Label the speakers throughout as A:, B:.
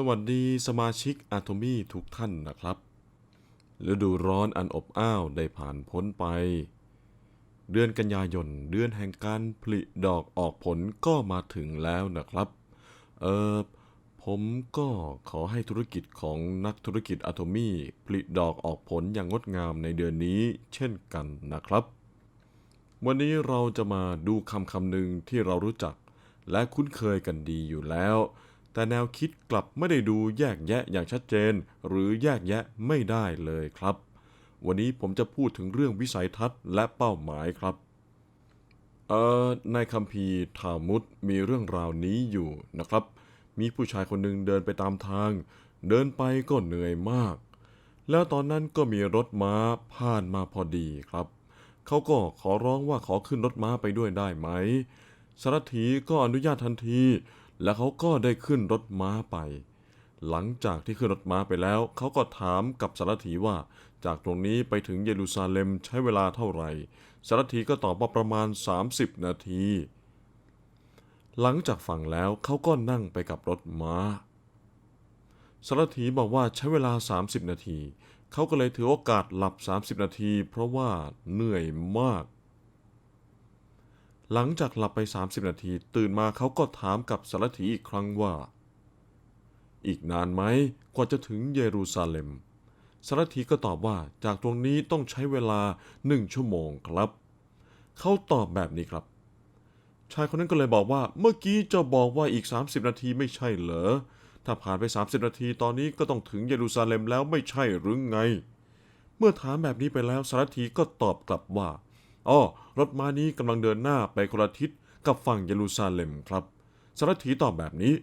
A: สวัสดีสมาชิกอะโทมี่ทุกท่านนะครับ ฤดูร้อนอันอบอ้าวได้ผ่านพ้นไป เดือนกันยายนเดือนแห่งการผลิดอกออกผลก็มาถึงแล้วนะครับ เออผมก็ขอให้ธุรกิจของนักธุรกิจอะโทมี่ผลิดอกออกผลอย่างงดงามในเดือนนี้เช่นกันนะครับ วันนี้เราจะมาดูคำคำหนึ่งที่เรารู้จักและคุ้นเคยกันดีอยู่แล้ว แต่แนวคิดกลับไม่ได้ดูแยกแยะอย่างชัดเจน หรือแยกแยะไม่ได้เลยครับ วันนี้ผมจะพูดถึงเรื่องวิสัยทัศน์และเป้าหมายครับเอ่อในคัมภีร์ทามุดมีเรื่องราวนี้อยู่นะครับ มีผู้ชายคนหนึ่งเดินไปตามทาง เดินไปก็เหนื่อยมาก แล้วตอนนั้นก็มีรถม้าผ่านมาพอดีครับ เขาก็ขอร้องว่าขอขึ้นรถม้าไปด้วยได้ไหมสารถีก็อนุญาตทันที และเขาก็ได้ขึ้นรถม้าไป หลังจากที่ขึ้นรถม้าไปแล้ว เขาก็ถามกับสารถีว่า จากตรงนี้ไปถึงเยรูซาเล็มใช้เวลาเท่าไหร่ สารถีก็ตอบว่าประมาณ 30 นาที หลังจากฟังแล้วเขาก็นั่งไปกับรถม้า สารถีบอกว่าใช้เวลา 30 นาที เขาก็เลยถือโอกาสหลับ 30 นาที เพราะว่าเหนื่อยมาก หลังจากหลับไป 30 นาทีตื่นมาเขาก็ถามกับสารถีอีกครั้งว่า อีกนานไหมกว่าจะถึงเยรูซาเล็มสารถีก็ตอบว่าจากตรงนี้ต้องใช้เวลาหนึ่งชั่วโมงครับ เขาตอบแบบนี้ครับ ชายคนนั้นก็เลยบอกว่า เมื่อกี้เจะบอกว่าอีก 30 นาทีไม่ใช่เหรอถ้าผ่านไป 30 นาทีตอนนี้ก็ต้องถึงเยรูซาเล็มแล้วไม่ใช่หรือไง เมื่อถามแบบนี้ไปแล้วสารถีก็ตอบกลับว่า อ๋อรถม้านี้กำลังเดินหน้าไปคนละทิศกับฝั่งเยรูซาเล็มครับสารถีตอบแบบนี้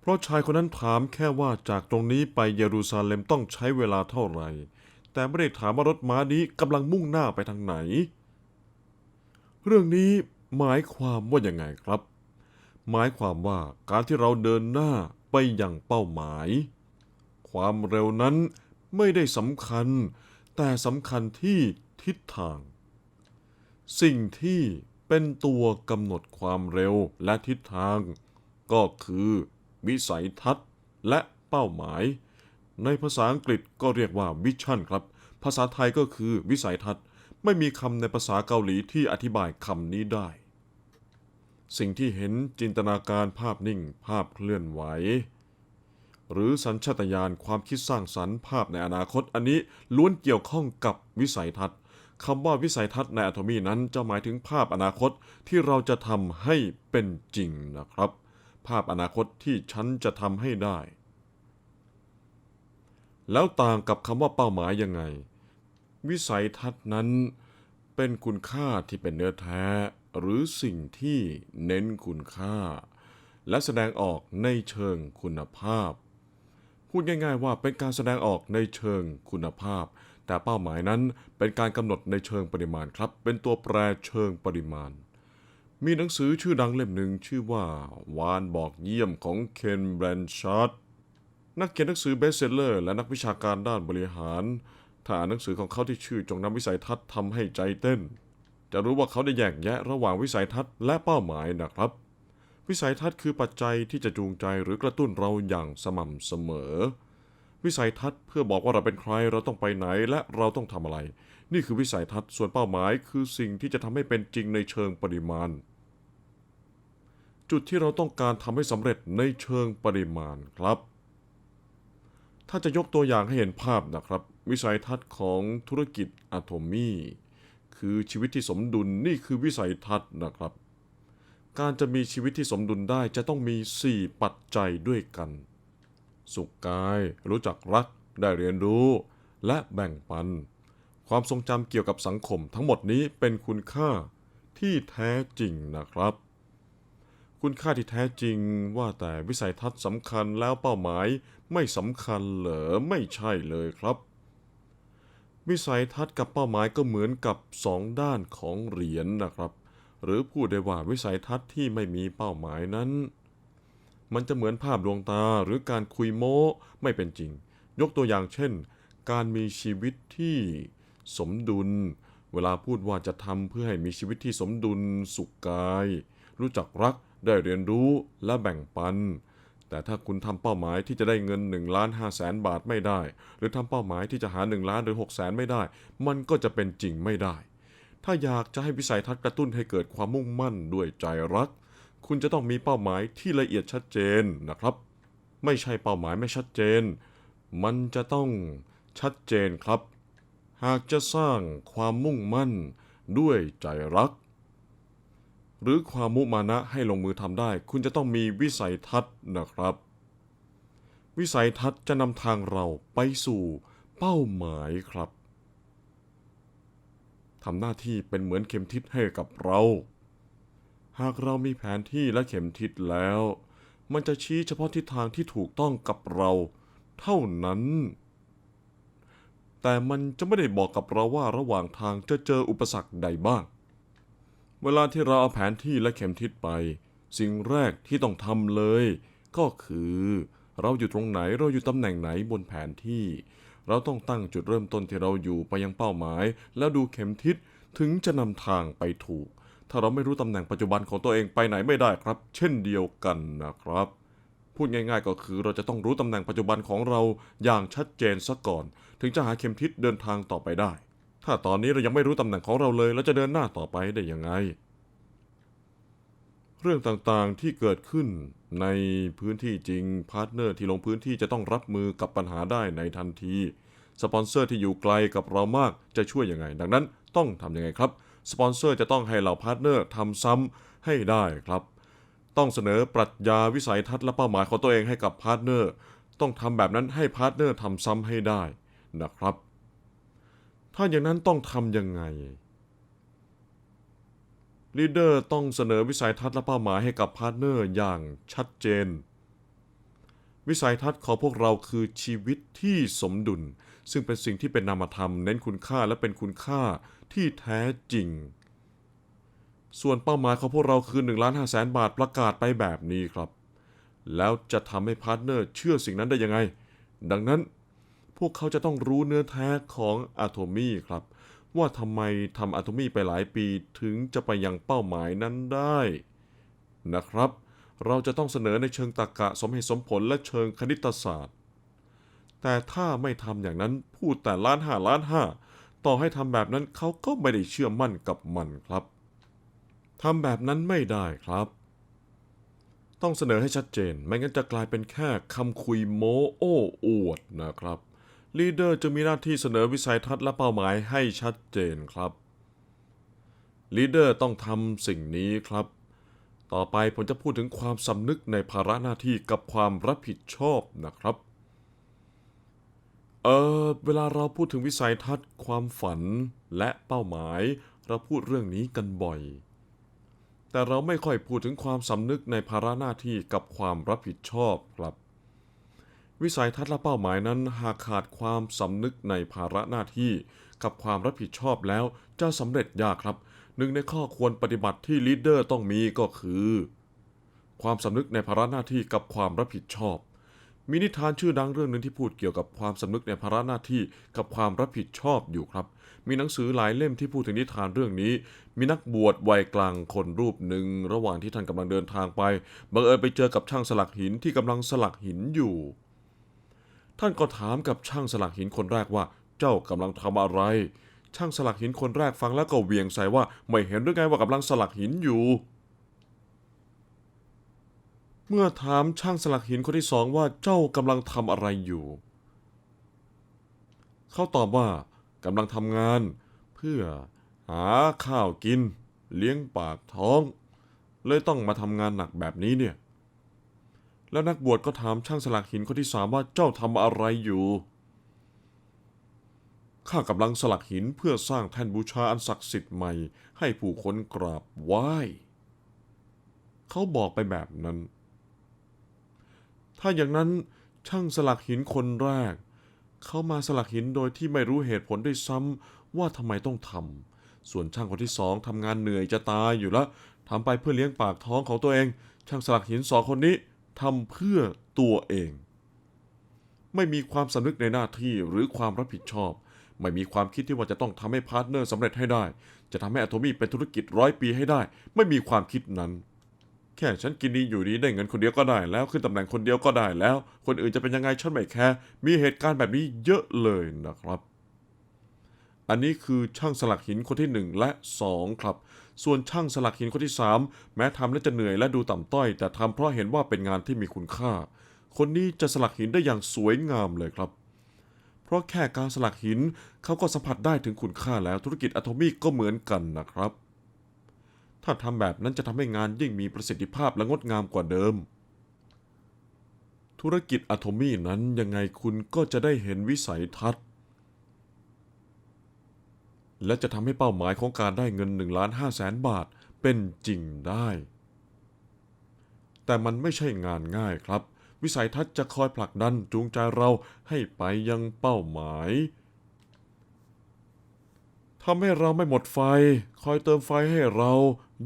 A: เพราะชายคนนั้นถามแค่ว่าจากตรงนี้ไปเยรูซาเล็มต้องใช้เวลาเท่าไหร่ แต่ไม่ได้ถามว่ารถม้านี้กำลังมุ่งหน้าไปทางไหน เรื่องนี้หมายความว่าอย่างไงครับ หมายความว่าการที่เราเดินหน้าไปอย่างเป้าหมาย ความเร็วนั้นไม่ได้สำคัญ แต่สำคัญที่ทิศทาง สิ่งที่เป็นตัวกำหนดความเร็วและทิศทาง ก็คือวิสัยทัศน์และเป้าหมาย ในภาษาอังกฤษก็เรียกว่าวิชั่นครับ ภาษาไทยก็คือวิสัยทัศน์ ไม่มีคำในภาษาเกาหลีที่อธิบายคำนี้ได้ สิ่งที่เห็นจินตนาการภาพนิ่งภาพเคลื่อนไหว หรือสัญชาตญาณความคิดสร้างสรรค์ภาพในอนาคตอันนี้ล้วนเกี่ยวข้องกับวิสัยทัศน์คำว่าวิสัยทัศน์ในอะโทมีนั้นจะหมายถึงภาพอนาคตที่เราจะทำให้เป็นจริงนะครับ ภาพอนาคตที่ฉันจะทำให้ได้ แล้วต่างกับคำว่าเป้าหมายยังไง วิสัยทัศน์นั้นเป็นคุณค่าที่เป็นเนื้อแท้ หรือสิ่งที่เน้นคุณค่า และแสดงออกในเชิงคุณภาพ พูดง่าย ๆ ว่าเป็นการแสดงออกในเชิงคุณภาพ แต่เป้าหมายนั้นเป็นการกำหนดในเชิงปริมาณครับ เป็นตัวแปรเชิงปริมาณ มีหนังสือชื่อดังเล่มหนึ่งชื่อว่า วานบอกเยี่ยมของเคนแบรนชาร์ดนักเขียนหนังสือเบสเซลเลอร์และนักวิชาการด้านบริหาร ถ้าอ่านหนังสือของเขาที่ชื่อจงนำวิสัยทัศน์ทำให้ใจเต้น จะรู้ว่าเขาได้แยกแยะระหว่างวิสัยทัศน์และเป้าหมายนะครับ วิสัยทัศน์คือปัจจัยที่จะจูงใจหรือกระตุ้นเราอย่างสม่ำเสมอ วิสัยทัศน์เพื่อบอกว่าเราเป็นใครเราต้องไปไหนและเราต้องทำอะไร นี่คือวิสัยทัศน์ส่วนเป้าหมายคือสิ่งที่จะทำให้เป็นจริงในเชิงปริมาณ จุดที่เราต้องการทำให้สำเร็จในเชิงปริมาณครับ ถ้าจะยกตัวอย่างให้เห็นภาพนะครับ วิสัยทัศน์ของธุรกิจอะโทมีคือชีวิตที่สมดุลนี่คือวิสัยทัศน์นะครับ การจะมีชีวิตที่สมดุลได้จะต้องมี 4 ปัจจัยด้วยกัน สุขกายรู้จักรัก ได้เรียนรู้ และแบ่งปัน ความทรงจำเกี่ยวกับสังคมทั้งหมดนี้เป็นคุณค่าที่แท้จริงนะครับ คุณค่าที่แท้จริงว่าแต่วิสัยทัศน์สำคัญแล้วเป้าหมายไม่สำคัญเหรอไม่ใช่เลยครับ วิสัยทัศน์กับเป้าหมายก็เหมือนกับสองด้านของเหรียญนนะครับ หรือพูดได้ว่าวิสัยทัศน์ที่ไม่มีเป้าหมายนั้น มันจะเหมือนภาพดวงตาหรือการคุยโม้ไม่เป็นจริง ยกตัวอย่างเช่น การมีชีวิตที่สมดุล เวลาพูดว่าจะทำเพื่อให้มีชีวิตที่สมดุลสุขกาย รู้จักรักได้เรียนรู้และแบ่งปัน แต่ถ้าคุณทำเป้าหมายที่จะได้เงิน1ล้าน5แสนบาทไม่ได้ หรือทำเป้าหมายที่จะหา1ล้านหรือ6แสนไม่ได้ มันก็จะเป็นจริงไม่ได้ ถ้าอยากจะให้วิสัยทัศน์กระตุ้นให้เกิดความมุ่งมั่นด้วยใจรัก คุณจะต้องมีเป้าหมายที่ละเอียดชัดเจนนะครับ ไม่ใช่เป้าหมายไม่ชัดเจน มันจะต้องชัดเจนครับ หากจะสร้างความมุ่งมั่นด้วยใจรัก หรือความมุมานะให้ลงมือทำได้ คุณจะต้องมีวิสัยทัศน์นะครับ วิสัยทัศน์จะนำทางเราไปสู่เป้าหมายครับ ทำหน้าที่เป็นเหมือนเข็มทิศให้กับเรา หากเรามีแผนที่และเข็มทิศแล้ว มันจะชี้เฉพาะทิศทางที่ถูกต้องกับเรา เท่านั้น แต่มันจะไม่ได้บอกกับเราว่าระหว่างทางจะเจออุปสรรคใดบ้าง เวลาที่เราเอาแผนที่และเข็มทิศไป สิ่งแรกที่ต้องทำเลย ก็คือ เราอยู่ตรงไหนเราอยู่ตำแหน่งไหนบนแผนที่ เราต้องตั้งจุดเริ่มต้นที่เราอยู่ไปยังเป้าหมาย แล้วดูเข็มทิศถึงจะนำทางไปถูก ถ้าเราไม่รู้ตำแหน่งปัจจุบันของตัวเองไปไหนไม่ได้ครับ เช่นเดียวกันนะครับ พูดง่ายๆก็คือเราจะต้องรู้ตำแหน่งปัจจุบันของเราอย่างชัดเจนซะก่อน ถึงจะหาเข็มทิศเดินทางต่อไปได้ ถ้าตอนนี้เรายังไม่รู้ตำแหน่งของเราเลยเราจะเดินหน้าต่อไปได้ยังไง เรื่องต่างๆที่เกิดขึ้นในพื้นที่จริงพาร์ทเนอร์ที่ลงพื้นที่จะต้องรับมือกับปัญหาได้ในทันที สปอนเซอร์ที่อยู่ไกลกับเรามากจะช่วยยังไง ดังนั้นต้องทำยังไงครับ สปอนเซอร์จะต้องให้เราพาร์ทเนอร์ทำซ้ำให้ได้ครับ ต้องเสนอปรัชญาวิสัยทัศน์และเป้าหมายของตัวเองให้กับพาร์ทเนอร์ต้องทำแบบนั้นให้พาร์ทเนอร์ทำซ้ำให้ได้นะครับ ถ้าอย่างนั้นต้องทำยังไง ลีดเดอร์ต้องเสนอวิสัยทัศน์และเป้าหมายให้กับพาร์ทเนอร์อย่างชัดเจน วิสัยทัศน์ของพวกเราคือชีวิตที่สมดุล ซึ่งเป็นสิ่งที่เป็นนามธรรม เน้นคุณค่าและเป็นคุณค่าที่แท้จริง ส่วนเป้าหมายของพวกเราคือ1ล้าน5แสนบาทประกาศไปแบบนี้ครับ แล้วจะทำให้พาร์ทเนอร์เชื่อสิ่งนั้นได้ยังไง ดังนั้นพวกเขาจะต้องรู้เนื้อแท้ของอะโทมี่ครับ ว่าทำไมทำอะโทมี่ไปหลายปีถึงจะไปยังเป้าหมายนั้นได้ นะครับ เราจะต้องเสนอในเชิงตรรกะสมเหตุสมผลและเชิงคณิตศาสตร์ แต่ถ้าไม่ทำอย่างนั้นพูดแต่ล้านห้าล้านห้าต่อให้ทำแบบนั้นเขาก็ไม่ได้เชื่อมั่นกับมันครับทำแบบนั้นไม่ได้ครับ ต้องเสนอให้ชัดเจน ไม่งั้นจะกลายเป็นแค่คำคุยโม้โอ้อวดนะครับ ลีดเดอร์จะมีหน้าที่เสนอวิสัยทัศน์และเป้าหมายให้ชัดเจนครับลีดเดอร์ต้องทำสิ่งนี้ครับ ต่อไปผมจะพูดถึงความสำนึกในภาระหน้าที่กับความรับผิดชอบนะครับ เออเวลาเราพูดถึงวิสัยทัศน์ ความฝันและเป้าหมาย เราพูดเรื่องนี้กันบ่อย แต่เราไม่ค่อยพูดถึงความสำนึกในภาระหน้าที่กับความรับผิดชอบครับ วิสัยทัศน์และเป้าหมายนั้นหากขาดความสำนึกในภาระหน้าที่กับความรับผิดชอบแล้วจะสำเร็จยากครับ หนึ่งในข้อควรปฏิบัติที่ลีดเดอร์ต้องมีก็คือ ความสำนึกในภาระหน้าที่กับความรับผิดชอบ มีนิทานชื่อดังเรื่องหนึ่งที่พูดเกี่ยวกับความสำนึกในภาระหน้าที่กับความรับผิดชอบอยู่ครับ มีหนังสือหลายเล่มที่พูดถึงนิทานเรื่องนี้ มีนักบวชวัยกลางคนรูปหนึ่ง ระหว่างที่ท่านกำลังเดินทางไปบังเอิญไปเจอกับช่างสลักหินที่กำลังสลักหินอยู่ ท่านก็ถามกับช่างสลักหินคนแรกว่า เจ้ากำลังทำอะไร ช่างสลักหินคนแรกฟังแล้วก็เวียงใส่ว่าไม่เห็นหรือไงว่ากำลังสลักหินอยู่ เมื่อถามช่างสลักหินคนที่สองว่าเจ้ากำลังทำอะไรอยู่ เขาตอบว่ากำลังทำงาน เพื่อหาข้าวกิน เลี้ยงปากท้อง เลยต้องมาทำงานหนักแบบนี้เนี่ย แล้วนักบวชก็ถามช่างสลักหินคนที่สามว่าเจ้าทำอะไรอยู่ ข้ากำลังสลักหินเพื่อสร้างแท่นบูชาอันศักดิ์สิทธิ์ใหม่ ให้ผู้คนกราบไหว้ เขาบอกไปแบบนั้น ถ้าอย่างนั้นช่างสลักหินคนแรก เขามาสลักหินโดยที่ไม่รู้เหตุผลด้วยซ้ำว่าทำไมต้องทำส่วนช่างคนที่สองทำงานเหนื่อยจะตายอยู่แล้วทำไปเพื่อเลี้ยงปากท้องของตัวเอง ช่างสลักหินสองคนนี้ ทำเพื่อตัวเอง ไม่มีความสำนึกในหน้าที่หรือความรับผิดชอบ ไม่มีความคิดที่ว่าจะต้องทำให้พาร์ทเนอร์สำเร็จให้ได้ จะทำให้อะโทมี่เป็นธุรกิจร้อยปีให้ได้ ไม่มีความคิดนั้นแค่ฉันกินดีอยู่ดีได้เงินคนเดียวก็ได้แล้วขึ้นตำแหน่งคนเดียวก็ได้แล้ว คนอื่นจะเป็นยังไงฉันไม่แคร์มีเหตุการณ์แบบนี้เยอะเลยนะครับ อันนี้คือช่างสลักหินคนที่ 1 และ 2 ครับ ส่วนช่างสลักหินคนที่3แม้ทำแล้วจะเหนื่อยและดูต่ำต้อย แต่ทำเพราะเห็นว่าเป็นงานที่มีคุณค่า คนนี้จะสลักหินได้อย่างสวยงามเลยครับ เพราะแค่การสลักหินเขาก็สัมผัสได้ถึงคุณค่าแล้วธุรกิจอะโทมี่ก็เหมือนกันนะครับ ถ้าทำแบบนั้นจะทำให้งานยิ่งมีประสิทธิภาพและงดงามกว่าเดิมธุรกิจอะโทมี่นั้นยังไงคุณก็จะได้เห็นวิสัยทัศน์ และจะทำให้เป้าหมายของการได้เงิน1ล้าน5แสนบาทเป็นจริงได้ แต่มันไม่ใช่งานง่ายครับ วิสัยทัศน์จะคอยผลักดันจูงใจเราให้ไปยังเป้าหมายทำให้เราไม่หมดไฟ คอยเติมไฟให้เรา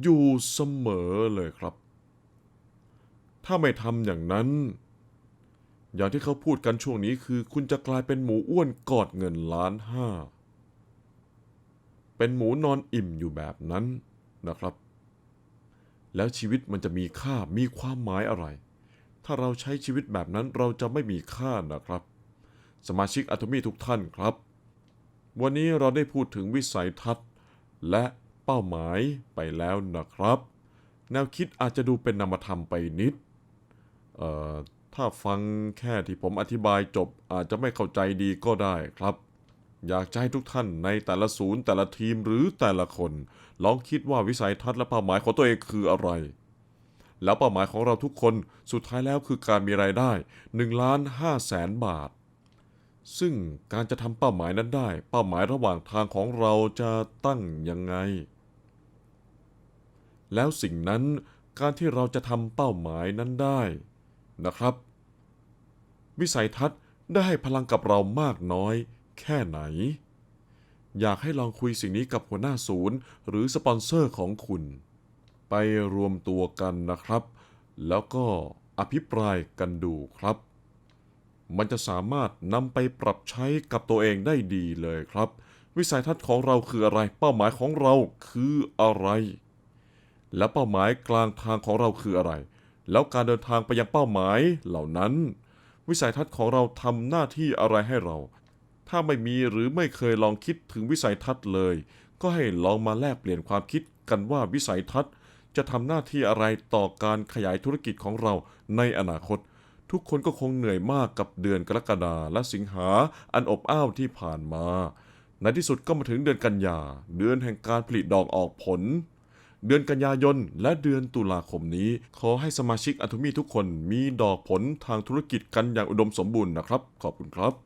A: อยู่เสมอเลยครับ ถ้าไม่ทำอย่างนั้น อย่างที่เขาพูดกันช่วงนี้คือคุณจะกลายเป็นหมูอ้วนกอดเงินล้านห้า เป็นหมูนอนอิ่มอยู่แบบนั้นนะครับ แล้วชีวิตมันจะมีค่ามีความหมายอะไร ถ้าเราใช้ชีวิตแบบนั้นเราจะไม่มีค่านะครับ สมาชิกอะโทมี่ทุกท่านครับ วันนี้เราได้พูดถึงวิสัยทัศน์ และเป้าหมายไปแล้วนะครับ แนวคิดอาจจะดูเป็นนามธรรมไปนิด เอ่อถ้าฟังแค่ที่ผมอธิบายจบอาจจะไม่เข้าใจดีก็ได้ครับ อยากจะให้ทุกท่านในแต่ละศูนย์แต่ละทีมหรือแต่ละคน ลองคิดว่าวิสัยทัศน์และเป้าหมายของตัวเองคืออะไร แล้วเป้าหมายของเราทุกคนสุดท้ายแล้วคือการมีรายได้1ล้าน5แสนบาท ซึ่งการจะทำเป้าหมายนั้นได้ เป้าหมายระหว่างทางของเราจะตั้งยังไง แล้วสิ่งนั้นการที่เราจะทำเป้าหมายนั้นได้นะครับ วิสัยทัศน์ได้ให้พลังกับเรามากน้อย แค่ไหน อยากให้ลองคุยสิ่งนี้กับหัวหน้าศูนย์ หรือสปอนเซอร์ของคุณ ไปรวมตัวกันนะครับ แล้วก็อภิปรายกันดูครับ มันจะสามารถนำไปปรับใช้กับตัวเองได้ดีเลยครับ วิสัยทัศน์ของเราคืออะไร เป้าหมายของเราคืออะไร และเป้าหมายกลางทางของเราคืออะไร แล้วการเดินทางไปยังเป้าหมายเหล่านั้น วิสัยทัศน์ของเราทำหน้าที่อะไรให้เรา ถ้าไม่มีหรือไม่เคยลองคิดถึงวิสัยทัศน์เลย ก็ให้ลองมาแลกเปลี่ยนความคิดกันว่าวิสัยทัศน์ จะทำหน้าที่อะไรต่อการขยายธุรกิจของเราในอนาคต ทุกคนก็คงเหนื่อยมากกับเดือนกรกฎาและสิงหาอันอบอ้าวที่ผ่านมา ในที่สุดก็มาถึงเดือนกันยา เดือนแห่งการผลิดอกออกผล เดือนกันยายนและเดือนตุลาคมนี้ ขอให้สมาชิกอะโทมี่ทุกคนมีดอกผลทางธุรกิจกันอย่างอุดมสมบูรณ์นะครับ ขอบคุณครับ